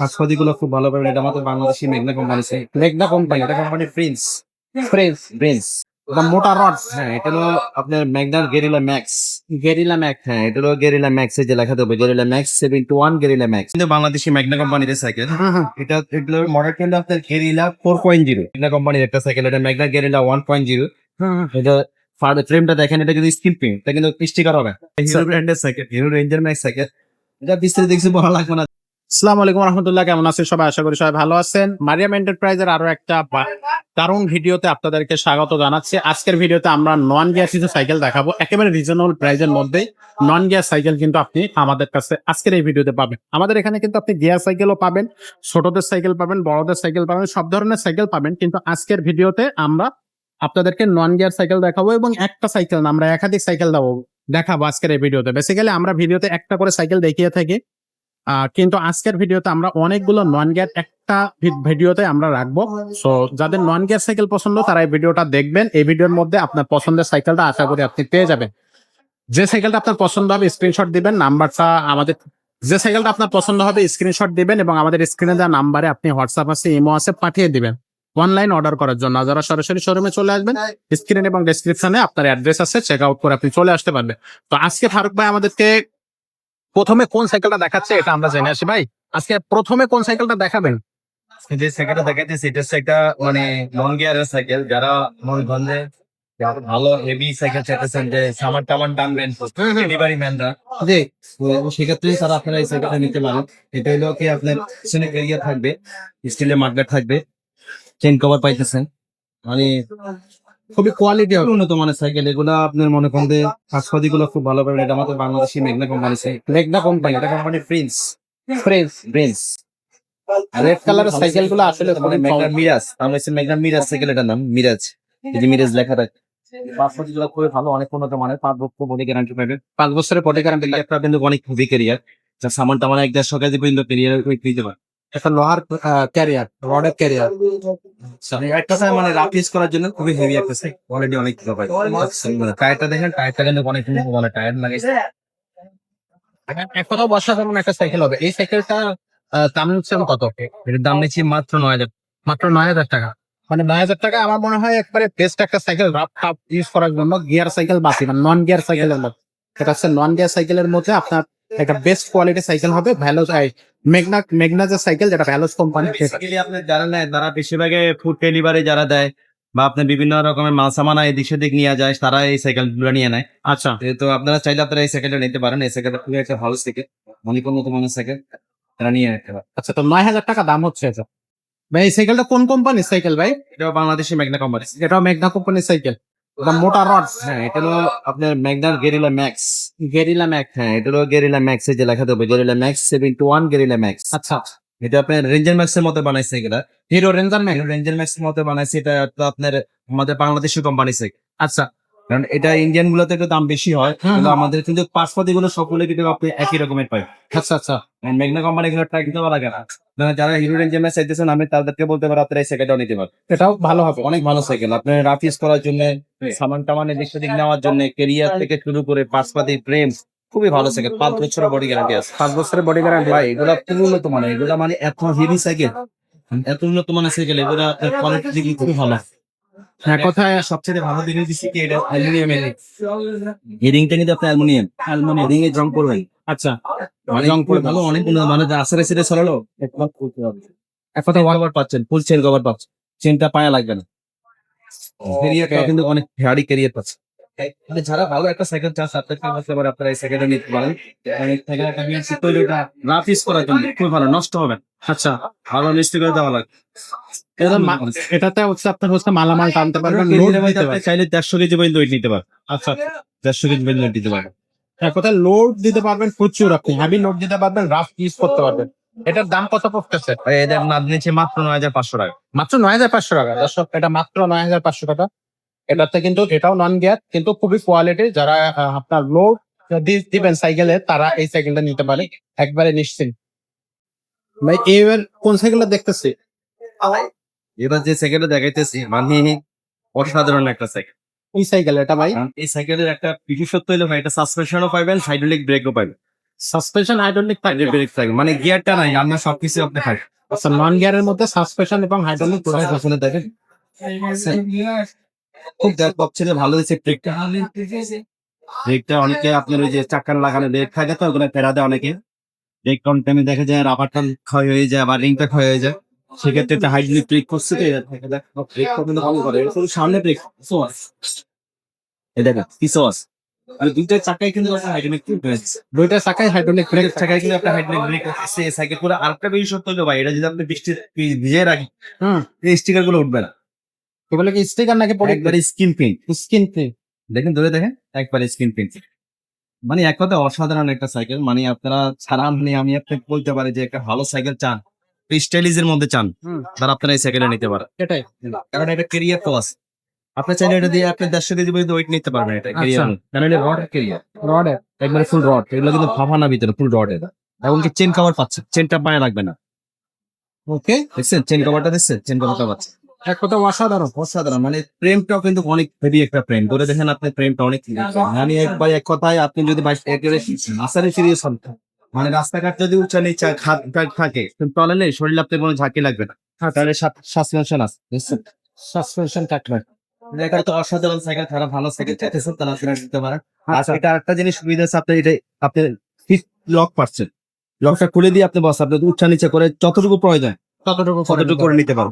কাজপাতি গুলো খুব ভালো পাবেন। এটা আমাদের বাংলাদেশি মেঘনা কোম্পানি মেঘনা কোম্পানি এটা কোম্পানি প্রিন্স ফ্রেশ প্রিন্স এটা মোটা রড হ্যাঁ এটা হলো আপনার ম্যাগনার গেরিলা ম্যাক্স গেরিলা ম্যাক হ্যাঁ এটা হলো গেরিলা ম্যাক্স যে লেখা দেবে Gorilla Max seven two one Gorilla Max কিন্তু বাংলাদেশি ম্যাগনা কোম্পানির সাইকেল এটা এগুলো মডেল কিন্তু আপনার Gorilla four point zero Magna কোম্পানির একটা সাইকেল এটা Magna Gorilla one point zero এটা ফ্রেমটা দেখেন এটা কিন্তু স্কিন প্রিন্ট এটা কিন্তু স্টিকার হবে। হিরো ব্র্যান্ডের cycle Hero Ranger Max cycle এটা বিস্তারিত দেখছি ভালো লাগবে না। আসসালামু আলাইকুম রহমতুল্লাহ, কেমন আছেন সবাই? আশা করি সবাই ভালো আছেন। মারিয়াম এন্টারপ্রাইজের আরও একটা দারুণ ভিডিওতে আপনাদেরকে স্বাগত জানাচ্ছি। আজকের ভিডিওতে আমরা নন গিয়ার কিছু সাইকেল দেখাবো। একেবারে রিজনেবল প্রাইজের মধ্যেই নন গিয়ার সাইকেল কিন্তু আপনি আমাদের কাছে আজকের এই ভিডিওতে পাবেন। আমাদের এখানে কিন্তু আপনি গিয়ার সাইকেলও পাবেন, ছোটদের সাইকেল পাবেন, বড়দের সাইকেল পাবেন, সব ধরনের সাইকেল পাবেন। কিন্তু আজকের ভিডিওতে আমরা আপনাদেরকে নন গিয়ার সাইকেল দেখাবো এবং একটা সাইকেল না, আমরা একাধিক সাইকেল দেবো দেখাবো আজকের এই ভিডিওতে। বেসিক্যালি আমরা ভিডিওতে একটা করে সাইকেল দেখিয়ে থাকি। কিন্তু আজকের ভিডিওতে আমরা অনেকগুলো নন গিয়ার একটা ভিডিওতে আমরা রাখব। সো যাদের নন গিয়ার সাইকেল পছন্দ, তারা এই ভিডিওটা দেখবেন। এই ভিডিওর মধ্যে আপনার পছন্দের সাইকেলটা আশা করি আপনি পেয়ে যাবেন। যে সাইকেলটা আপনার পছন্দ হবে স্ক্রিনশট দিবেন নাম্বারটা আমাদের যে সাইকেলটা আপনার পছন্দ হবে স্ক্রিনশট দিবেন এবং আমাদের স্ক্রিনে দেওয়া নাম্বারে আপনি হোয়াটসঅ্যাপ আছে ইমো আছে, পাঠিয়ে দিবেন। অনলাইন অর্ডার করার জন্য। যারা সরাসরি শোরুমে চলে আসবেন স্ক্রিন এবং ডেসক্রিপশনে আপনার অ্যাড্রেস আছে চেক আউট করে আপনি চলে আসতে পারবেন। তো আজকে ফারুক ভাই আমাদেরকে প্রথমে কোন সাইকেলটা দেখাচ্ছে এটা আমরা জেনে আসি ভাই? আজকে প্রথমে কোন সাইকেলটা দেখাবেন? যে সাইকেলটা দেখাইতেছি এটা হচ্ছে একটা মানে লং গিয়ারের সাইকেল যারা মনগঞ্জে যারা ভালো হেভি সাইকেল চাইতেছেন যে সামান টামান টানবেন ডেলিভারি ম্যানরা জি। সেক্ষেত্রে তারা আপনারা এই সাইকেলটা নিতে পারেন। এটা হলো কি আপনার পিছনে এরিয়া থাকবে স্টিলের মার্কেট থাকবে। চেন কভার পাইতেছেন। মানে খুবই কোয়ালিটি হবে। উন্নত মানের সাইকেল এগুলো আপনার মনে করেন যে কাজপাতি গুলো খুব ভালো পাবেন। এটা আমাদের বাংলাদেশি মেঘনা কোম্পানি মেঘনা কোম্পানি এটা কোম্পানি প্রিন্স প্রিন্স রেড কালারের সাইকেলগুলো আসলে মেঘনা মিরাজ আমরা হচ্ছে মেঘনা মিরাজ সাইকেল এটার নাম মিরাজ। এই যে মিরাজ লেখা থাকে। পাসপোর্টগুলো খুবই ভালো অনেক উন্নত মানের। পাঁচ বছর বডি গ্যারান্টি পাবেন। পাঁচ বছরের পটে গ্যারান্টি একটা কিন্তু অনেক খুবই ক্যারিয়ার যা সামান টামান এক দেড়শো কেজি পর্যন্ত ক্যারিয়ার দিতে পারে একটা লোহার ক্যারিয়ার রডের ক্যারিয়ার মানে একটা মানে রাফ ইউজ করার জন্য খুবই হেভি একটা অলরেডি অনেক পাই মানে টায়ারটা দেখেন টায়ারটা কিন্তু অনেক মানের টায়ার লাগাইছে এক কথা বর্ষা একটা সাইকেল হবে। এই সাইকেলটা দাম হচ্ছে কত? এটার দাম নিচ্ছি মাত্র নয় হাজার মাত্র নয় হাজার টাকা। মানে নয় হাজার টাকা আমার মনে হয় একবারে বেস্ট একটা সাইকেল রাফ টাফ ইউজ করার জন্য। গিয়ার সাইকেল বাকি মানে নন গিয়ার সাইকেলের মধ্যে। এটা হচ্ছে নন গিয়ার সাইকেলের মধ্যে আপনার একটা বেস্ট কোয়ালিটি সাইকেল হবে ভ্যালো মেঘনা মেঘনা যে সাইকেল যেটা ভ্যালোস কোম্পানি বেসিক্যালি আপনি যারা নেয় তারা বেশিরভাগে ফুড ডেলিভারি যারা দেয় বা আপনি বিভিন্ন রকমের মাল সামানা এদিক সেদিক নিয়ে যায় তারা এই সাইকেলগুলো নিয়ে নেয়। আচ্ছা। তো আপনারা চাইলে আপনারা এই সাইকেলটা নিতে পারেন এই সাইকেলটা খুবই একটা ভালো সাইকেল অনেক উন্নত মানের সাইকেল তারা নিয়ে নিতে পারেন আচ্ছা তো নয় হাজার টাকা দাম হচ্ছে এটা। ভাই এই সাইকেলটা কোন কোম্পানির সাইকেল ভাই? এটা বাংলাদেশি ম্যাগনা কোম্পানি এটা মেঘনা কোম্পানির সাইকেল এটা মোটা রড হ্যাঁ এটা হলো আপনার ম্যাগনার গেরিলা ম্যাক্স। Gorilla Max. হ্যাঁ এটা হলো গেরিলা ম্যাক্স এর যে লেখা দেবে Gorilla Max seven two one Gorilla Max. আচ্ছা এটা আপনার রেঞ্জার ম্যাক্স এর মতো বানাইছে এগুলা। Hero Ranger Max. Ranger Max এর মতো বানাইছে এটা তো আপনার আমাদের বাংলাদেশের কোম্পানি সাইকেল আচ্ছা কারণ এটা ইন্ডিয়ান গুলোতে একটু দাম বেশি হয় কিন্তু আমাদের কিন্তু পাশপাতি গুলো সবগুলো কিন্তু আপনি একই রকমের পাই আচ্ছা আচ্ছা। মেঘনা কোম্পানি গুলো ট্রাই দিতে পারা কেন আপনারা যারা হিরো রেঞ্জার চাইতেছেন আমি তাদেরকে বলতে পারি আপনারা এই সাইকেলটাও নিতে পারেন। এটাও ভালো হবে। অনেক ভালো সাইকেল আপনি রাফ ইউজ করার জন্য সামান টামান এদিক সেদিক নেওয়ার জন্য কেরিয়ার থেকে শুরু করে পাশপাতি ফ্রেম খুবই ভালো সাইকেল পাঁচ বছরের বডি গ্যারান্টি আছে। পাঁচ বছরের বডি গ্যারান্টি ভাই এগুলা খুবই উন্নত মানের। এগুলা মানে এত হেভি সাইকেল এত উন্নত মানের সাইকেল এগুলা কোয়ালিটি খুবই ভালো। হ্যাঁ কোথায় সবচেয়ে ভালো দিনে দিছি কি এটা? অ্যালুমিনিয়াম কিন্তু আপনি অ্যালুমিনিয়াম। অ্যালুমিনিয়াম। রিং এর জং করবেন আচ্ছা। মানে জং পড়ে ভালো অনেক মানে আসারে সেটা সরালো একবার করতে হবে। এক কথা পাচ্ছেন। ফুল চেন কভার পাচ্ছেন। চেনটা পায়া লাগবে না। কিন্তু অনেক হেয়ারি ক্যারিয়ার পাচ্ছে। মানে যারা ভালো একটা সাইকেল চান তাদেরকে বলতে পারে আপনারা এই সাইকেলটা নিতে পারেন। এই সাইকেলটা আমি আনছি টয়লেটা রাফ ইউজ করার জন্য খুবই ভালো নষ্ট হবে আচ্ছা ভালো মিষ্টি করে দেওয়া লাগে এটাতে হচ্ছে আপনার হচ্ছে মালামাল টানতে পারবেন লোড দিতে পারবেন। চাইলে দেড়শো কেজি পর্যন্ত ওয়েট নিতে পারেন আচ্ছা দেড়শো কেজি পর্যন্ত নিতে এক কথা লোড দিতে পারবেন প্রচুর আপনি। হ্যাভি লোড দিতে পারবেন রাফ ইউজ করতে পারবেন। এটার দাম কত পড়তেছে? নিচ্ছে মাত্র নয় হাজার পাঁচশো টাকা। মাত্র নয় হাজার পাঁচশো টাকা। দর্শক এটা মাত্র নয় হাজার পাঁচশো টাকা। এটাতে কিন্তু এটাও নন গিয়ার কিন্তু খুবই কোয়ালিটি যারা আপনার লোড দিবেন সাইকেলে তারা এই সাইকেলটা নিতে পারে। একবারে নিশ্চিন্ত ভাই এবার কোন সাইকেলটা দেখতেছি? এবার যে সাইকেলটা দেখাইতেছি মানে অসাধারণ একটা সাইকেল এই সাইকেল এটা ভাই। এই সাইকেলের একটা বিশেষত্ব হলো ভাই এটা সাসপেনশনও পাইবেন হাইড্রোলিক ব্রেকও পাইবেন। সাসপেনশন হাইড্রোলিক ব্রেক থাকবে। মানে গিয়ারটা নাই আমরা সবকিছু আপনি আচ্ছা নন গিয়ারের মধ্যে সাসপেনশন এবং হাইড্রোলিক আসলে দেখেন। খুব দেখ ছিল ভালো হয়েছে ব্রেকটা ব্রেকটা অনেকে আপনার ওই যে চাকার লাগানো ব্রেক থাকে তো ওগুলো ফেরা দেয় অনেকে। ব্রেক কোন টাইমে দেখা যায় রাবারটা ক্ষয় হয়ে যায় বা রিংটা ক্ষয় হয়ে যায়। সেক্ষেত্রে একটা হাইড্রোলিক ব্রেক করছে তো থাকে কিন্তু ভালো করে। শুধু সামনে ব্রেক সোয়াস এই দেখেন কি সোয়াস আর দুইটা চাকায় কিন্তু একটা হাইড্রোলিক ব্রেক দুইটা চাকায় হাইড্রোলিক ব্রেক ব্রেক চাকায় কিন্তু একটা হাইড্রোলিক ব্রেক আছে। সাইকেল পুরো আরেকটা বেশি সত্য হলো ভাই এটা যদি আপনি বৃষ্টি ভিজিয়ে রাখি হুম। এই স্টিকারগুলো উঠবে না। এগুলো কি স্টিকার নাকি একবারে স্কিন প্রিন্ট স্কিন প্রিন্ট দেখেন ধরে দেখেন একবারে স্ক্রিন প্রিন্ট মানে এক কথা অসাধারণ একটা সাইকেল মানে আপনারা ছাড়া মানে আমি আপনাকে বলতে পারি যে একটা ভালো সাইকেল চান স্টাইলিজের মধ্যে চান তারা আপনারা এই সাইকেলটা নিতে পারেন। এটাই। কারণ এটা কেরিয়ার তো আছে আপনি চাইলে এটা দিয়ে আপনি দেড়শো কেজি পর্যন্ত ওয়েট নিতে পারবেন এটা কেরিয়ার কারণ এটা রড কেরিয়ার রডের একবারে ফুল রড এগুলো কিন্তু ফাফা না ভিতরে ফুল রড এটা এমনকি চেন কভার পাচ্ছে চেনটা পায়ে লাগবে না। ওকে দেখছেন? চেন কভারটা দেখছেন? চেন কভারটা পাচ্ছে। এক কথা অসাধারণ। অসাধারণ। মানে প্রেমটাও কিন্তু অনেক হেভি একটা প্রেম। ধরে দেখেন আপনি প্রেমটা অনেক আমি একবার এক কথায় আপনি যদি একেবারে আসারে সিরিয়াস হন মানে রাস্তাঘাট যদি উঁচা নিচা খাত থাকে তাহলে শরীর আপনি কোনো ঝাঁকি লাগবে না। তাহলে সাসপেনশন আছে সাসপেনশন থাকবে এটা তো অসাধারণ সাইকেল ভালো সাইকেল চাইতেছেন তারা আপনারা নিতে পারেন আর এটা আরেকটা জিনিস সুবিধা আছে আপনি এটা আপনি লক পাচ্ছেন। লকটা খুলে দিয়ে আপনি বস আপনি উচ্চা নিচে করে যতটুকু প্রয়োজন ততটুকু ততটুকু করে নিতে পারো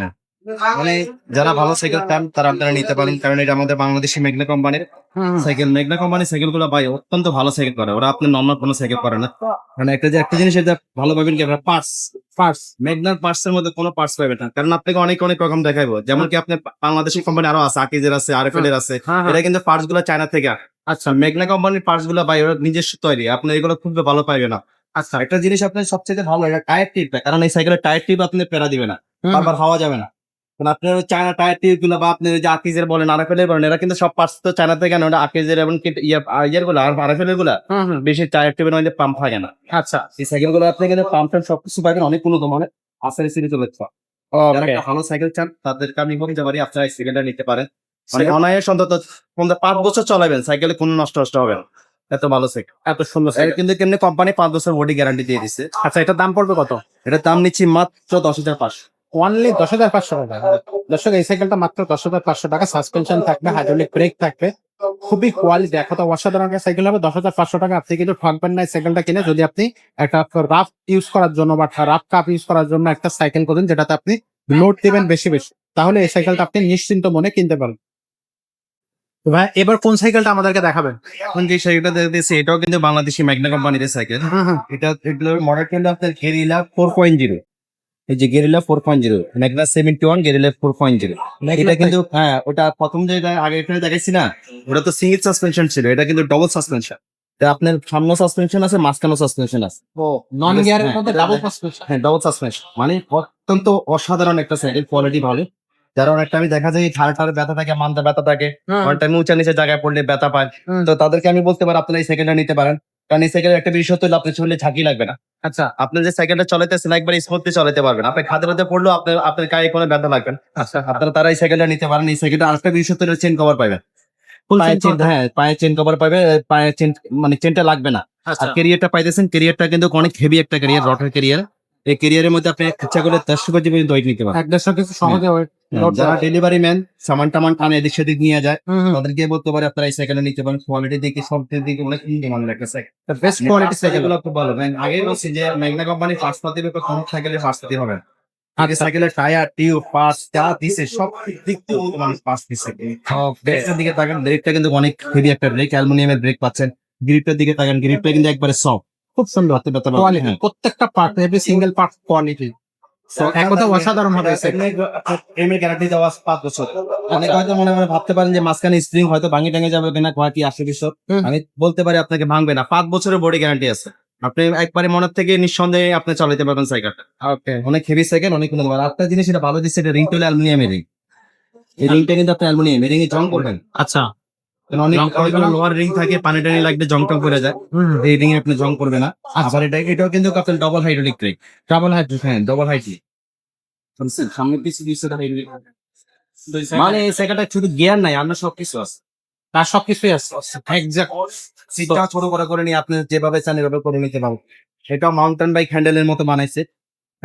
হ্যাঁ। মানে যারা ভালো সাইকেল চান তারা আপনারা নিতে পারেন কারণ এটা আমাদের বাংলাদেশি মেঘনা কোম্পানির সাইকেল মেঘনা কোম্পানির সাইকেলগুলো ভাই অত্যন্ত ভালো সাইকেল করে ওরা আপনার নর্মাল কোনো সাইকেল করে না। মানে একটা যে একটা জিনিস এটা ভালো পাবেন কি আপনার? মেঘনার পার্টস এর মধ্যে কোনো পার্টস পাবেন না কারণ আপনাকে অনেক অনেক রকম দেখাইবো। যেমন কি আপনার বাংলাদেশি কোম্পানি আরও আছে আকিজের আছে আরএফএল এর আছে। হ্যাঁ এটা কিন্তু পার্টসগুলো চায়না থেকে। আচ্ছা। মেঘনা কোম্পানির পার্টসগুলো ভাই ওরা নিজস্ব তৈরি আপনি এগুলো খুব ভালো পাইবেন না। আচ্ছা। একটা জিনিস আপনার সবচেয়ে ভালো এটা টায়ার টিপ কারণ এই সাইকেলের টায়ার টিপ আপনি পেরা দিবে না। বারবার হাওয়া যাবে না। কারণ আপনার চায়না টায়ার টিপগুলো বা আপনি যে আকিজের বলেন আরএফএল এর বলেন এরা কিন্তু সব পার্টস তো চায়না থেকে কেন আকিজের এবং কি ইয়ে গুলো আর আরএফএল এরগুলা বেশি টায়ার টিপের মধ্যে পাম্প থাকে না। আচ্ছা। এই সাইকেলগুলো আপনি কিন্তু পাম্প টাম্প সবকিছু পাবেন অনেক উন্নত মানে আসারি সিরিজ চলে যারা একটা ভালো সাইকেল চান তাদেরকে আমি বলতে পারি আপনারা এই সাইকেলটা নিতে পারেন। মানে অনায়াস অন্তত পাঁচ বছর চলাবেন সাইকেলে কোনো নষ্ট নষ্ট হবে না। এত ভালো সাইকেল এত সুন্দর সাইকেল কিন্তু কেমনি কোম্পানি পাঁচ বছর বডি গ্যারান্টি দিয়ে দিচ্ছে আচ্ছা এটার দাম পড়বে কত? এটার দাম নিচ্ছি মাত্র দশ হাজার পাঁচশো। অনলি দশ হাজার পাঁচশো টাকা দর্শক এই সাইকেলটা মাত্র দশ হাজার পাঁচশো টাকা। সাসপেনশন থাকবে হাইড্রোলিক ব্রেক থাকবে। খুবই কোয়ালিটি দেখা তো অসাধারণ একটা সাইকেল হবে। দশ হাজার পাঁচশো টাকা। আপনি কিন্তু ঠকবেন না সাইকেলটা কিনে যদি আপনি একটা রাফ ইউজ করার জন্য বা রাফ কাপ ইউজ করার জন্য একটা সাইকেল করেন যেটাতে আপনি লোড দিবেন বেশি বেশি তাহলে এই সাইকেলটা আপনি নিশ্চিন্ত মনে কিনতে পারেন ভাই এবার কোন সাইকেলটা আমাদেরকে দেখাবেন? এখন যে সাইকেলটা দেখতেছি এটাও কিন্তু বাংলাদেশি ম্যাগনা কোম্পানির সাইকেল এটা এগুলো মডেল কিন্তু আপনার গেরিলা ফোর পয়েন্ট জিরো এই যে Gorilla four point zero Magna seventy one Gorilla four point zero এটা কিন্তু হ্যাঁ ওটা প্রথম যেটা আগে এখানে দেখাইছি না ওটা তো সিঙ্গেল সাসপেনশন ছিল এটা কিন্তু ডবল সাসপেনশন আপনার সামনে সাসপেনশন আছে মাঝখানে সাসপেনশন আছে। ও নন গিয়ারের মধ্যে হ্যাঁ, ডাবল হ্যাঁ। সাসপেনশন হ্যাঁ ডবল সাসপেনশন মানে অত্যন্ত অসাধারণ একটা সাইকেল কোয়ালিটি ভালো। যারা অনেক টাইমে দেখা যায় ঠাড় ঠাড় ব্যথা থাকে মানতে ব্যথা থাকে অনেক টাইমে উঁচা নিচে জায়গায় পড়লে ব্যথা পায়। তো তাদেরকে আমি বলতে পারি আপনারা এই সাইকেলটা নিতে পারেন। কারণ এই সাইকেলের একটা বিশেষত্ব হলো আপনার শরীরে ঝাঁকি লাগবে না। আচ্ছা। আপনি যে সাইকেলটা চালাইতেছেন একবার স্মুথলি চালাতে পারবেন। আপনি খাদের মধ্যে পড়লেও আপনার আপনার গায়ে কোনো ব্যথা লাগবে না। আচ্ছা। আপনারা তারা এই সাইকেলটা নিতে পারেন। এই সাইকেলটা আরেকটা বিশেষত্ব হলো চেন কভার পাবেন পায়ের চেন হ্যাঁ পায়ের চেন কভার পাবে পায়ের চেন মানে চেনটা লাগবে না। আচ্ছা। আর পাইতেছেন ক্যারিয়ারটা কিন্তু অনেক হেভি একটা ক্যারিয়ার রটার এই ক্যারিয়ারের মধ্যে আপনি ইচ্ছা করে দেড়শো কেজি পর্যন্ত ওয়েট নিতে পারেন। এক দেড়শো কিছু সহজে যারা ডেলিভারি ম্যান সামান টামান টানে এদিক সেদিক নিয়ে যায়। তাদেরকে বলতে পারে আপনারা এই সাইকেলটা নিতে পারেন কোয়ালিটি দেখে সব দিকে অনেক মানের একটা সাইকেল বেস্ট কোয়ালিটি সাইকেলগুলো খুব ভালো। আগে বলছি যে ম্যাগনা কোম্পানি ফার্স্ট পাতি বা কোন সাইকেলে ফার্স্ট পাতি হবে আগে। সাইকেলের টায়ার টিউব পাস যা দিছে সব দিক থেকে মানুষ পাস দিছে। ব্রেকটার দিকে তাকান ব্রেকটা কিন্তু অনেক হেভি একটা ব্রেক অ্যালুমিনিয়ামের ব্রেক পাচ্ছেন। গ্রিপটার দিকে তাকান গ্রিপটা কিন্তু একবারে সফট খুব সুন্দর। হাতে ব্যথা কোয়ালিটি হ্যাঁ। প্রত্যেকটা part every single part quality এক কথা অসাধারণ হবে এই গ্যারান্টি দেওয়া পাঁচ বছর। অনেকে হয়তো মনে মনে ভাবতে পারেন যে মাঝখানে স্প্রিং হয়তো ভাঙি টাঙে যাবে কিনা আমি বলতে পারি আপনাকে ভাঙবে না। পাঁচ বছরের বডি গ্যারান্টি আছে। আপনি একবারে মনের থেকে নিঃসন্দেহে আপনি চালাতে পারবেন সাইকেলটা অনেক হেভি সাইকেল অনেক। আরেকটা জিনিস এটা ভালো দিচ্ছে এটা রিং হলো অ্যালুমিনিয়ামের রিং এই রিংটা কিন্তু আপনি অ্যালুমিনিয়াম রিং এ জং করবেন আচ্ছা। লোহার রিং থাকে পানি টানি লাগলে জং টং করে যায়। এই রিং এ আপনি জং করবে না। আবার এটা এটাও কিন্তু আপনার double hydraulic brake double hydrogen হ্যাঁ ডবল হাইড্রোলিক সামনে পিছু দিচ্ছে হাইড্রোলিক মানে এই শুধু গিয়ার নাই আমরা সবকিছু আছে। তার সবকিছুই আছে। এক্সাক্ট সিটটা ছোট করে করে নিয়ে আপনি যেভাবে চান এভাবে করে নিতে পারবেন। এটা মাউন্টেন বাইক হ্যান্ডেলের মতো বানাইছে।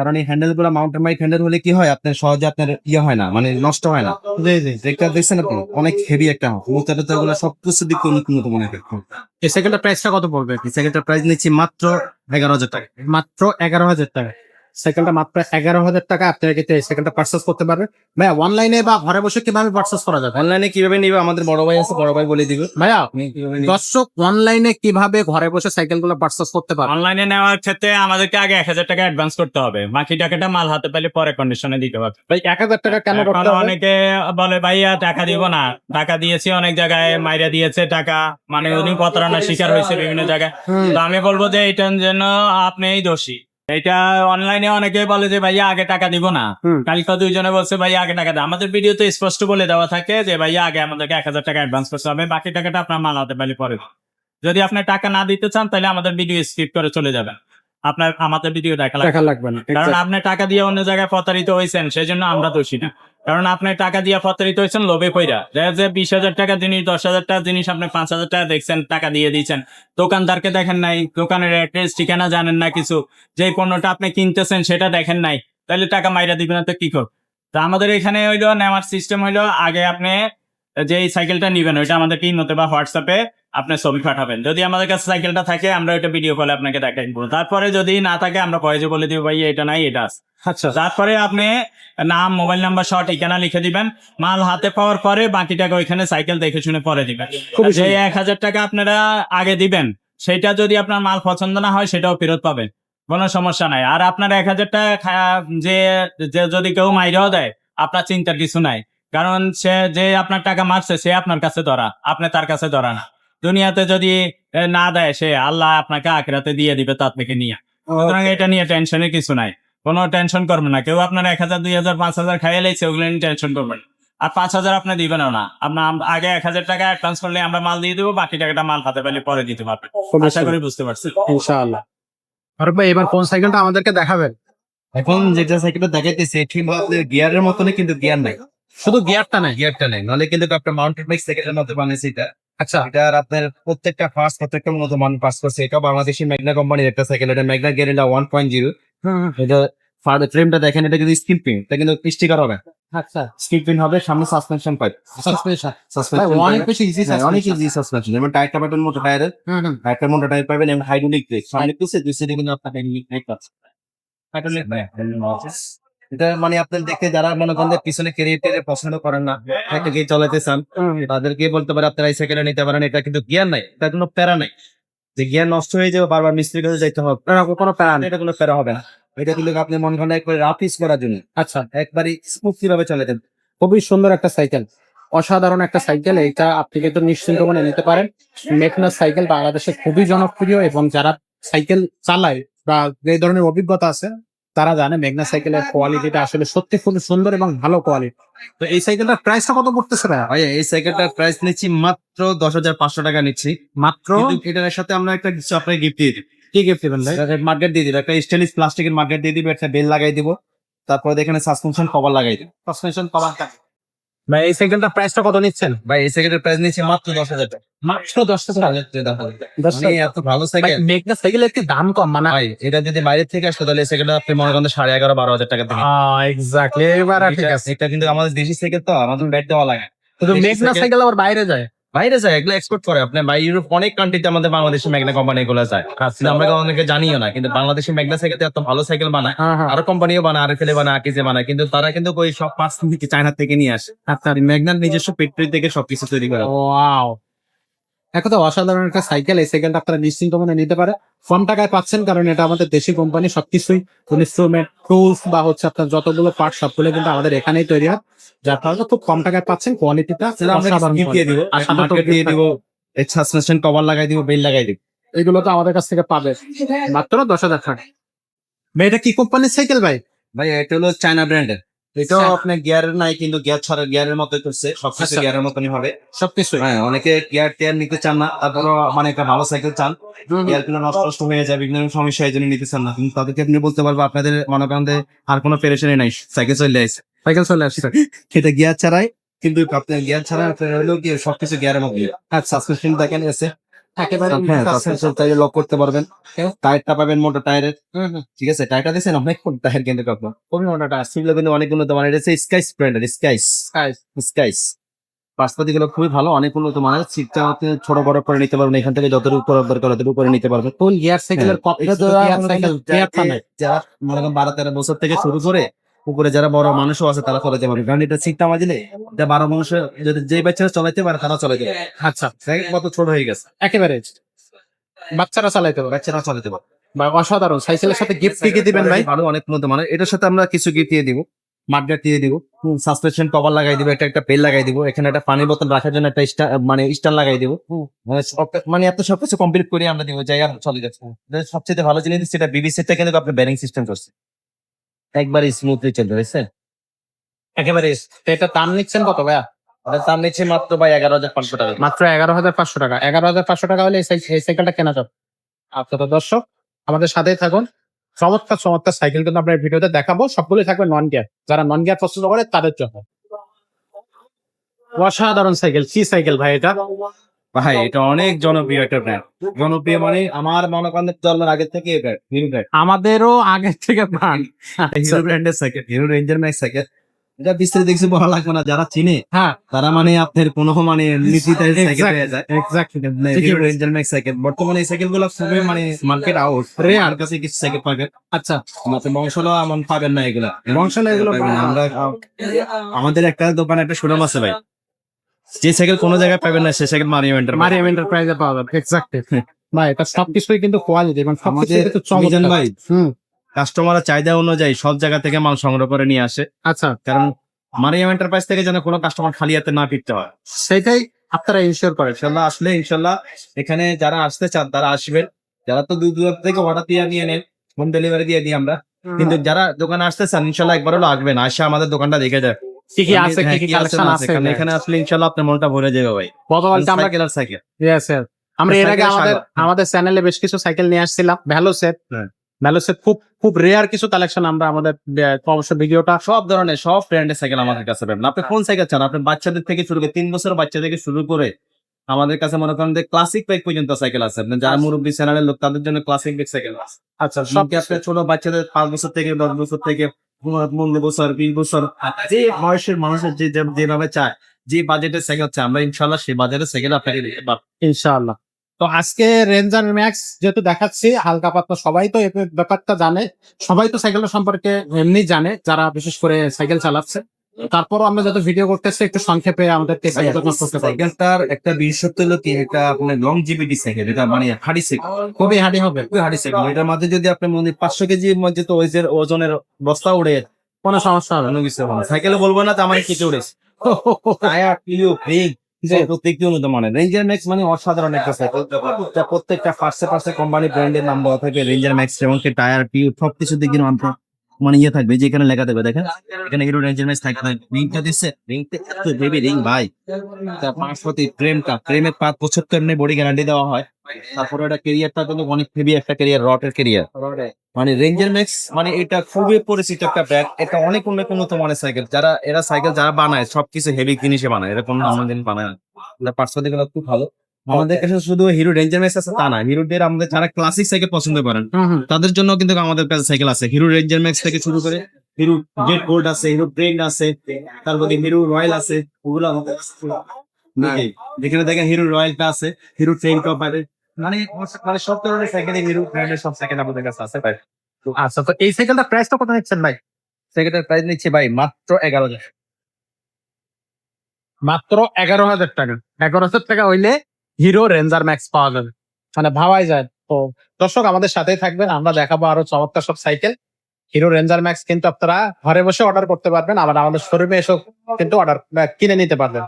কারণ এই হ্যান্ডেলগুলো মাউন্টেন বাইক হ্যান্ডেল হলে কি হয়? আপনার সহজে আপনার ইয়ে হয় না মানে নষ্ট হয় না। জি জি। দেখতে দেখছেন আপনি? অনেক হেভি একটা গুলো সবকিছু দিক থেকে উন্নত মনে হয়। এই সাইকেলটার প্রাইসটা কত পড়বে? এই সাইকেলটার প্রাইস নিচ্ছি মাত্র এগারো হাজার টাকা। মাত্র এগারো হাজার টাকা। সাইকেলটা মাত্র এগারো হাজার টাকা। আপনারা কিন্তু এই সাইকেলটা পার্চেস করতে পারবেন। ভাইয়া অনলাইনে বা ঘরে বসে কীভাবে পার্চেস করা যাবে? অনলাইনে কীভাবে নিবে? আমাদের বড় ভাই আছে বড় ভাই বলে দিবে। ভাইয়া আপনি দর্শক অনলাইনে কীভাবে ঘরে বসে সাইকেলগুলো পার্চেস করতে পারবে? অনলাইনে নেওয়ার ক্ষেত্রে আমাদেরকে আগে এক হাজার টাকা অ্যাডভান্স করতে হবে। বাকি টাকাটা মাল হাতে পেলে পরে কন্ডিশনে দিতে হবে। ভাই এক হাজার টাকা কেন করতে হবে? অনেকে বলে ভাইয়া টাকা দিব না। টাকা দিয়েছি অনেক জায়গায় মাইরা দিয়েছে টাকা। মানে উনি প্রতারণার শিকার হয়েছে বিভিন্ন জায়গায়। তো আমি বলব যে এইটার জন্য আপনিই দোষী। এটা অনলাইনে অনেকে বলে যে ভাইয়া আগে টাকা দিব না। কালকে দুইজনে বলছে ভাইয়া আগে টাকা দেয় আমাদের ভিডিও ভিডিওতে স্পষ্ট বলে দেওয়া থাকে যে ভাইয়া আগে আমাদেরকে এক হাজার টাকা অ্যাডভান্স করতে হবে। বাকি টাকাটা আপনার মাল হাতে পরে। যদি আপনার টাকা না দিতে চান তাহলে আমাদের ভিডিও স্কিপ করে চলে যাবেন। আপনার আমাদের ভিডিও দেখা লাগবে। লাগবে না কারণ আপনি টাকা দিয়ে অন্য জায়গায় প্রতারিত হয়েছেন সেই জন্য আমরা দোষী না। কারণ আপনি টাকা দিয়ে প্রতারিত হয়েছেন, লোভে কইরা যায় বিশ হাজার টাকা জিনিস দশ হাজার টাকা জিনিস আপনি পাঁচ হাজার টাকা দেখছেন, টাকা দিয়ে দিচ্ছেন দোকানদারকে দেখেন নাই, দোকানের অ্যাড্রেস ঠিকানা জানেন না কিছু। যে পণ্যটা আপনি কিনতেছেন, সেটা দেখেন নাই। তাহলে টাকা মাইরা দিবেন তো কি কর তা আমাদের এখানে হইল, নেওয়ার সিস্টেম হইল, আগে আপনি যে সাইকেলটা নিবেন, ওইটা আমাদেরকে ইনোতে বা হোয়াটসঅ্যাপে আপনি ছবি পাঠাবেন। যদি আমাদের কাছে সাইকেলটা থাকে আমরা ওইটা ভিডিও কলে আপনাকে দেখাই তারপরে যদি না থাকে আমরা পয়সা বলে দিব ভাই এটা নাই এটা আছে। আচ্ছা। তারপরে আপনি নাম মোবাইল নাম্বার সহ ঠিকানা লিখে দিবেন। মাল হাতে পাওয়ার পরে বাকি টাকা ওইখানে সাইকেল দেখে শুনে পরে দিবেন। যে এক হাজার টাকা আপনারা আগে দিবেন সেটা যদি আপনার মাল পছন্দ না হয় সেটাও ফেরত পাবেন। কোনো সমস্যা নাই। আর আপনার এক হাজার টাকা যে যদি কেউ মাইরেও দেয় আপনার চিন্তার কিছু নাই। কারণ সে যে আপনার টাকা মারছে সে আপনার কাছে ধরা। আপনি তার কাছে ধরা না। দুনিয়াতে যদি না দেয় সে আল্লাহ আপনাকে আখরাতে দিয়ে দিবে তার থেকে নিয়ে। সুতরাং এটা নিয়ে টেনশনের কিছু নাই। কোনো টেনশন করবে না। কেউ আপনার এক হাজার দুই হাজার পাঁচ হাজার খাইয়ে লাইছে ওগুলো নিয়ে টেনশন করবেন। আর পাঁচ হাজার আপনি দিবেনও না। আপনার আগে এক হাজার টাকা অ্যাডভান্স করলে আমরা মাল দিয়ে দেবো বাকি টাকাটা মাল হাতে পেলে পরে দিতে পারবেন। আশা করি বুঝতে পারছি। ইনশাআল্লাহ। ফারুক ভাই এবার কোন সাইকেলটা আমাদেরকে দেখাবেন? এখন যেটা সাইকেলটা দেখাইতেছে ঠিক আপনার গিয়ারের মতনই কিন্তু গিয়ার নাই। শুধু গিয়ারটা নাই? গিয়ারটা নেই। নাহলে কিন্তু আপনার মাউন্টেন বাইক সাইকেলের মধ্যে বানিয়েছে এটা। আচ্ছা। এটার আপনার প্রত্যেকটা ফার্স্ট প্রত্যেকটা মতো মান পাস করছে। এটা বাংলাদেশি ম্যাগনা কোম্পানির একটা সাইকেল এটা Magna Gorilla one point zero এটা ফ্রেমটা দেখেন এটা কিন্তু স্ক্রিন প্রিন্ট এটা কিন্তু স্টিকার হবে। আচ্ছা। স্ক্রিন প্রিন্ট হবে সামনে সাসপেনশন পাইপ সাসপেনশন সাসপেনশন অনেক বেশি ইজি অনেক ইজি সাসপেনশন টায়ারটা পাবেন মোটা টায়ারের টায়ারটা মোটা টায়ার পাবেন এবং হাইড্রোলিক ব্রেক সামনে পিছে দুই সাইডে কিন্তু আপনার হাইড্রোলিক ব্রেক আছে। হাইড্রোলিক ব্রেক এটা মানে আপনার দেখতে যারা মনে করেন পিছনে ক্যারিয়ার পছন্দ করেন না একটা গিয়ে চালাতে চান তাদেরকে বলতে পারে আপনারা এই সাইকেলে নিতে পারেন এটা কিন্তু গিয়ার নাই তার কোনো প্যারা নাই। যে গিয়ার নষ্ট হয়ে যাবে বারবার মিস্ত্রির কাছে যাইতে হবে। কোনো প্যারা নেই। এটা কোনো প্যারা হবে না। এটা কিন্তু আপনি মন করেন একবার রাফিস করার জন্য। আচ্ছা। একবারই স্মুথলি ভাবে চালাতেন খুবই সুন্দর একটা সাইকেল অসাধারণ একটা সাইকেল এটা আপনি কিন্তু নিশ্চিন্ত মনে নিতে পারেন। মেঘনা সাইকেল বাংলাদেশে খুবই জনপ্রিয় এবং যারা সাইকেল চালায় বা যে ধরনের অভিজ্ঞতা আছে তারা জানে মেঘনা সাইকেলের কোয়ালিটিটা আসলে সত্যি খুব সুন্দর এবং ভালো কোয়ালিটি তো এই সাইকেলটার প্রাইসটা কত পড়তেছে না ভাই এই সাইকেলটার প্রাইস নিচ্ছি মাত্র দশ হাজার পাঁচশো টাকা নিচ্ছি। মাত্র? এটার সাথে আমরা একটা কিছু আপনাকে গিফট দিয়ে দিই। কি গিফট দিবেন ভাই? মার্কেট দিয়ে দিবে। একটা স্টেনলেস প্লাস্টিকের মার্কেট দিয়ে দিবে একটা বেল লাগাই দিব। তারপরে এখানে সাসপেনশন কভার লাগাই দিব। সাসপেনশন কভার ভাই এই সাইকেলটার প্রাইসটা কত নিচ্ছেন? ভাই এই সাইকেলের প্রাইস নিচ্ছে মাত্র দশ হাজার টাকা। মাত্র দশ হাজার টাকা? মানে এত ভালো সাইকেল মেঘনা সাইকেলের একটি দাম কম মানে ভাই এটা যদি বাইরে থেকে আসতো তাহলে এই সাইকেলটা আপনি মনে করেন সাড়ে এগারো বারো হাজার টাকা থেকে এক্স্যাক্টলি এবার ঠিক আছে। এটা কিন্তু আমাদের দেশি সাইকেল তো আমাদের ব্যাট দেওয়া লাগে। তো মেঘনা সাইকেল- সাইকেল আবার বাইরে যায়। বাইরে যায় এগুলো এক্সপোর্ট করে। আপনি বা ইউরোপ অনেক কান্ট্রিতে আমাদের বাংলাদেশের ম্যাগনা কোম্পানি গুলো যায়। কিন্তু আমরা অনেকে জানিও না কিন্তু বাংলাদেশের ম্যাগনা সাইকেল এত ভালো সাইকেল বানায়। হ্যাঁ হ্যাঁ। আরও কোম্পানিও বানায় আর ফেলে বানায় আকিজে বানায় কিন্তু তারা কিন্তু ওই সব পাঁচ থেকে চায়না থেকে নিয়ে আসে। আচ্ছা ম্যাগনার নিজস্ব পেট্রি থেকে সবকিছু তৈরি করে। ওয়াও তো অসাধারণ একটা সাইকেল এই সাইকেলটা আপনারা নিশ্চিন্ত মনে নিতে পারে। কম টাকায় পাচ্ছেন কারণ এটা আমাদের দেশি কোম্পানি সবকিছুই ইনস্ট্রুমেন্ট টুলস বা হচ্ছে আপনার যতগুলো পার্ট সবগুলো কিন্তু আমাদের এখানেই তৈরি হয়। যার কারণে খুব কম টাকায় পাচ্ছেন কোয়ালিটিটা দিয়ে দিব সাসপেনশন কভার লাগাই দিব বেল লাগাই দিব। এগুলো তো আমাদের কাছ থেকে পাবে। মাত্র দশ হাজার টাকা। এটা কি কোম্পানির সাইকেল ভাই? ভাই এটা হলো চায়না ব্র্যান্ডের এটাও আচ্ছা। আপনার গিয়ারের নাই কিন্তু গিয়ার ছাড়া গিয়ারের মতোই করছে সবকিছু আচ্ছা। গিয়ারের মতনই হবে। সবকিছু হ্যাঁ অনেকে গিয়ার টিয়ার নিতে চান না মানে একটা ভালো সাইকেল চান গিয়ারগুলো নষ্ট হয়ে যায় বিভিন্ন সমস্যা এই জন্য নিতে চান না কিন্তু তাদেরকে আপনি বলতে পারব আপনাদের মনে করেন আর কোনো পেরেশানি নাই সাইকেল চলে আসছে। সাইকেল চলে আসছে। এটা গিয়ার ছাড়াই কিন্তু আপনার গিয়ার ছাড়া আপনার হলো কি সবকিছু গিয়ারের মধ্যে সাসপেনশন দেখেন এসে হ্যাঁ সাসপেনশন চাইলে লক করতে পারবেন। টায়ারটা পাবেন মোটর টায়ারের। ঠিক আছে? টায়ারটা দিয়েছেন? অনেক টায়ার কিন্তু আসলে কিন্তু অনেক উন্নত মানের এটা স্কাইস ব্র্যান্ডের স্কাইস স্কাইস পাশপাতি গুলো খুবই ভালো। অনেক উন্নত মানের। সিটটা ছোট বড় করে নিতে পারবেন। এখান থেকে যতটুকু উপর দরকার ততটুকু করে নিতে পারবেন। গিয়ার সাইকেলের হ্যাঁ, কপি যারা মনে করেন বারো তেরো বছর থেকে শুরু করে উপরে যারা বড় মানুষও আছে তারা চলাতে পারবে কারণ এটা সিটটা মাঝিলে এটা বারো মানুষ যদি যে বাচ্চারা চলাইতে পারে তারা চলাইতে পারে আচ্ছা কত ছোট হয়ে গেছে। একেবারে। বাচ্চারা চালাইতে পারে বাচ্চারা চলাতে পারে অসাধারণ। সাইকেলের সাথে গিফট কি কি দিবেন ভাই? ভালো অনেক উন্নত মানের এটার সাথে আমরা কিছু গিফট দিয়ে দিব। দিয়ে দিব। সাসপেনশন কভার লাগাই দিব একটা একটা পেল লাগাই দিব। এখানে একটা পানির বোতল রাখার জন্য একটা মানে স্ট্যান্ড লাগাই দিব। মানে মানে এত সবকিছু কমপ্লিট করে আমরা দিব। আর চলে যাচ্ছে। সবচেয়ে ভালো জিনিস সেটা বিবি সেটটা কিন্তু আপনি ব্যারিং সিস্টেম করছে। একবার স্মুথলি চলবে হয়েছে একেবারে এটা দাম নিচ্ছেন কত ভাইয়া? দাম নিচ্ছে মাত্র ভাই এগারো হাজার পাঁচশো টাকা। মাত্র এগারো হাজার পাঁচশো টাকা। এগারো হাজার পাঁচশো টাকা হলে সাইকেলটা কেনা আচ্ছা দর্শক, আমাদের থাকুন। সাইকেল কিন্তু আমরা দেখাবো। সবগুলোই থাকবে নন গিয়ার যারা নন করে, তাদের জন্য। অসাধারণ সাইকেল কি সাইকেল ভাই এটা? ভাই এটা অনেক জনপ্রিয় একটা ব্র্যান্ড জনপ্রিয় মানে আমার মনে করেন জন্মের আগের থেকে হিরো ব্র্যান্ড আমাদেরও আগের থেকে ব্র্যান্ড হিরো ব্র্যান্ডের cycle Hero Ranger Max cycle এটা বিস্তারিত দেখছি বলা লাগবে না যারা চিনে হ্যাঁ। তারা মানে আপনার কোনো মানে নীতিতে সাইকেল পেয়ে যায়। এক্স্যাক্টলি রেঞ্জার ম্যাক্স সাইকেল বর্তমানে এই সাইকেলগুলো খুবই মানে মার্কেট আউট রে আর কাছে কিছু সাইকেল পাবেন। আচ্ছা। মাত্র বংশলো এমন পাবেন না এগুলা। বংশালে এগুলো আমরা আমাদের একটা দোকানে একটা সুনাম আছে ভাই। যে সাইকেল কোনো জায়গায় পাবেন না সে সাইকেল মারিও এন্টার মারিয়াম এন্টারপ্রাইজে পাওয়া যাবে এক্স্যাক্টলি ভাই এটা সবকিছুই কিন্তু কোয়ালিটি এবং সবকিছু আমাদের কিন্তু মিজান চমৎকার ভাই কাস্টমারের চাহিদা অনুযায়ী সব জায়গা থেকে মাল সংগ্রহ করে নিয়ে আসে। আচ্ছা। কারণ মারিয়াম এন্টারপ্রাইজ থেকে যেন কোনো কাস্টমার খালি হাতে না ফিরতে হয়। সেটাই আপনারা ইনশিওর করেন। ইনশাল্লাহ আসলে ইনশাল্লাহ এখানে যারা আসতে চান তারা আসবেন। যারা তো দূর দূর থেকে অর্ডার দিয়ে নিয়ে নেন হোম ডেলিভারি দিয়ে দিই আমরা। কিন্তু যারা দোকানে আসতে চান ইনশাল্লাহ একবার হলো আসবেন আসে আমাদের দোকানটা দেখে যায় কি কি আছে কি কি কি কালেকশন আছে এখানে আসলে ইনশাল্লাহ আপনার মনটা ভরে যাবে ভাই। গতকালকে আমরা সাইকেল সাইকেল ইয়েস স্যার আমরা এর আগে আমাদের আমাদের চ্যানেলে বেশ কিছু সাইকেল নিয়ে আসছিলাম ভ্যালো সেট। ভ্যালো সেট খুব খুব রেয়ার কিছু কালেকশন আমরা আমাদের অবশ্য ভিডিওটা সব ধরনের সব ব্র্যান্ডের সাইকেল আমাদের কাছে পাবেন আপনি কোন সাইকেল চান? আপনি বাচ্চাদের থেকে শুরু করে তিন বছর বাচ্চা থেকে শুরু করে আমাদের কাছে মনে করেন যে ক্লাসিক বাইক পর্যন্ত সাইকেল আছে। আপনি যারা মুরব্বী চ্যানেলের লোক তাদের জন্য ক্লাসিক বাইক সাইকেল আছে। আচ্ছা সব সব আপনার ছোট বাচ্চাদের পাঁচ বছর থেকে দশ বছর থেকে মানুষের যে যেভাবে চায়, যে বাজেটে সাইকেল চায় আমরা সেই সাইকেল আপনাকে তো আজকে রেঞ্জার ম্যাক্স যেহেতু দেখাচ্ছি, হালকা সবাই তো ব্যাপারটা জানে। সবাই তো সম্পর্কে এমনি জানে, যারা বিশেষ করে সাইকেল চালাচ্ছে। তারপরও আমরা যত ভিডিও করতেছি একটু সংক্ষেপে পারব সাইকেলটার একটা বিশেষত্ব হলো কি? এটা আপনার লং জিবিটি সাইকেল এটা মানে হাড়ি সাইকেল খুবই হাঁটি হবে। খুবই হাড়ি সাইকেল এটার মধ্যে যদি আপনি মনে পাঁচশো কেজির মধ্যে তো ওজনের ওজনের বস্তা উড়ে কোনো সমস্যা হবে না। কিছু হবে সাইকেলে বলব না তো আমার কেটে উড়েছে? টায়ার পিলিও ব্রেক প্রত্যেকটি উন্নত মানের। রেঞ্জার ম্যাক্স মানে অসাধারণ একটা সাইকেল প্রত্যেকটা ফার্স্টে ফার্স্টে কোম্পানি ব্র্যান্ডের নাম বলা থাকবে রেঞ্জার ম্যাক্স যেমন টায়ার পিউ সব কিছু দিকে আপনার মানে ইয়ে থাকবে যে এখানে লেখা থাকবে দেখেন। এখানে হিরো রেঞ্জার ম্যাক্স থাকবে। রিংটা দিচ্ছে রিংটা এত হেভি রিং ভাই। তার পাঁচশোটি ফ্রেমটা ফ্রেমের পাঁচ বছর তো এমনি বডি গ্যারান্টি দেওয়া হয়। তারপরে এটা কেরিয়ারটা কিন্তু অনেক হেভি একটা কেরিয়ার রটের কেরিয়ার মানে রেঞ্জার ম্যাক্স মানে এটা খুবই পরিচিত একটা ব্র্যান্ড এটা অনেক উন্নত উন্নত মানের সাইকেল যারা এরা সাইকেল যারা বানায় সবকিছু হেভি জিনিসে বানায়। এরকম আমাদের বানায় না। পার্সোনালি গুলো খুব ভালো। আমাদের কাছে শুধু হিরো রেঞ্জার ম্যাক্স আছে তা না। হিরোদের আমাদের যারা ক্লাসিক সাইকেল পছন্দ করেন তাদের জন্য কিন্তু আমাদের কাছে সাইকেল আছে। হিরো রেঞ্জার ম্যাক্স থেকে শুরু করে হিরো জেট গোল্ড আছে হিরো ব্রেন আছে তারপরে হিরো রয়্যাল আছে ওগুলো আমাদের যেখানে দেখেন হিরো রয়্যালটা আছে হিরো ট্রেন কপারে মানে মানে সব ধরনের সাইকেল হিরো ব্র্যান্ডের সব সাইকেল আমাদের কাছে আছে ভাই। আচ্ছা তো এই সাইকেলটা প্রাইস তো কত নিচ্ছেন ভাই? সাইকেলের প্রাইস নিচ্ছে ভাই মাত্র এগারো হাজার। মাত্র এগারো হাজার টাকা। এগারো হাজার টাকা হইলে হিরো রেঞ্জার ম্যাক্স পাওয়া যাবে মানে ভাবাই যায়। তো দর্শক, আমাদের সাথেই থাকবেন। আমরা দেখাবো আরও চমৎকার সব সাইকেল। হিরো রেঞ্জার ম্যাক্স কিন্তু আপনারা ঘরে বসে অর্ডার করতে পারবেন। আবার আমাদের শোরুমে এসেও কিন্তু অর্ডার কিনে নিতে পারবেন।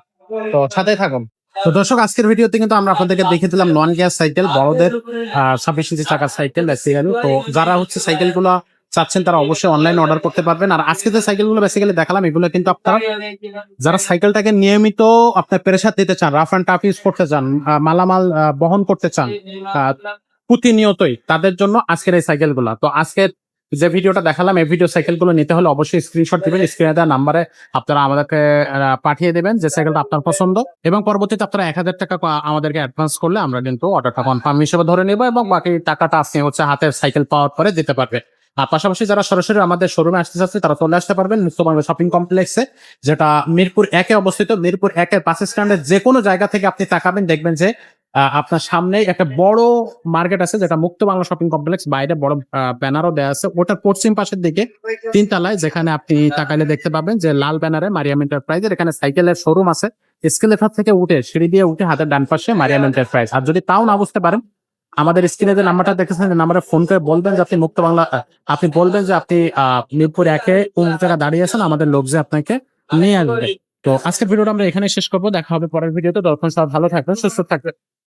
তো সাথেই থাকুন। তো দর্শক, আজকের ভিডিওতে কিন্তু আমরা আপনাদেরকে দেখে দিলাম নন গ্যাস সাইকেল বড়দের ছাব্বিশ ইঞ্চি চাকার সাইকেল তো যারা হচ্ছে সাইকেলগুলো চাচ্ছেন তারা অবশ্যই অনলাইন অর্ডার করতে পারবেন। আর আজকে যে সাইকেলগুলো বেসিক্যালি দেখালাম এগুলো কিন্তু আপনারা যারা সাইকেলটাকে নিয়মিত আপনার প্রেসার দিতে চান রাফ অ্যান্ড টাফ ইউজ করতে চান মালামাল বহন করতে চান প্রতিনিয়তই তাদের জন্য আজকের এই সাইকেলগুলা। তো আজকের যে ভিডিওটা দেখালাম এই ভিডিও সাইকেলগুলো নিতে হলে অবশ্যই স্ক্রিনশট দিবেন স্ক্রিনে দেওয়া নাম্বারে আপনারা আমাদেরকে পাঠিয়ে দেবেন যে সাইকেলটা আপনার পছন্দ। এবং পরবর্তীতে আপনারা এক হাজার টাকা আমাদেরকে অ্যাডভান্স করলে আমরা কিন্তু অর্ডারটা কনফার্ম হিসেবে ধরে নেব এবং বাকি টাকাটা আপনি হচ্ছে হাতে সাইকেল পাওয়ার পরে দিতে পারবে আর পাশাপাশি যারা সরাসরি আমাদের শোরুমে আসতে চাচ্ছে, তারা চলে আসতে পারবেন মুক্তবাংলা শপিং কমপ্লেক্সে যেটা মিরপুর একে অবস্থিত। মিরপুর একের বাস স্ট্যান্ডের যে কোনো জায়গা থেকে আপনি তাকাবেন, দেখবেন যে আপনার সামনে একটা বড় মার্কেট আছে, যেটা মুক্ত বাংলা শপিং কমপ্লেক্স বাইরে বড় ব্যানারও দেওয়া আছে। ওটার পশ্চিম পাশের দিকে তিন তলায় যেখানে আপনি তাকাইলে দেখতে পাবেন যে, লাল ব্যানারে মারিয়াম এন্টারপ্রাইজের এখানে সাইকেলের শোরুম আছে। স্কেলেটার থেকে উঠে, সিঁড়ি দিয়ে উঠে হাতের ডান পাশে মারিয়াম এন্টারপ্রাইজ আর যদি তাও না বুঝতে পারেন আমাদের স্ক্রিনে যে নাম্বারটা দেখেছেন, যে নাম্বারে ফোন করে বলবেন যে আপনি মুক্ত বাংলা আপনি বলবেন যে আপনি মিরপুর একে কোন জায়গায় দাঁড়িয়ে আছেন, আমাদের লোক যে আপনাকে নিয়ে আসবে। তো আজকের ভিডিওটা আমরা এখানে শেষ করব, দেখা হবে পরের ভিডিওতে দর্শন সব ভালো থাকবেন, সুস্থ থাকবেন।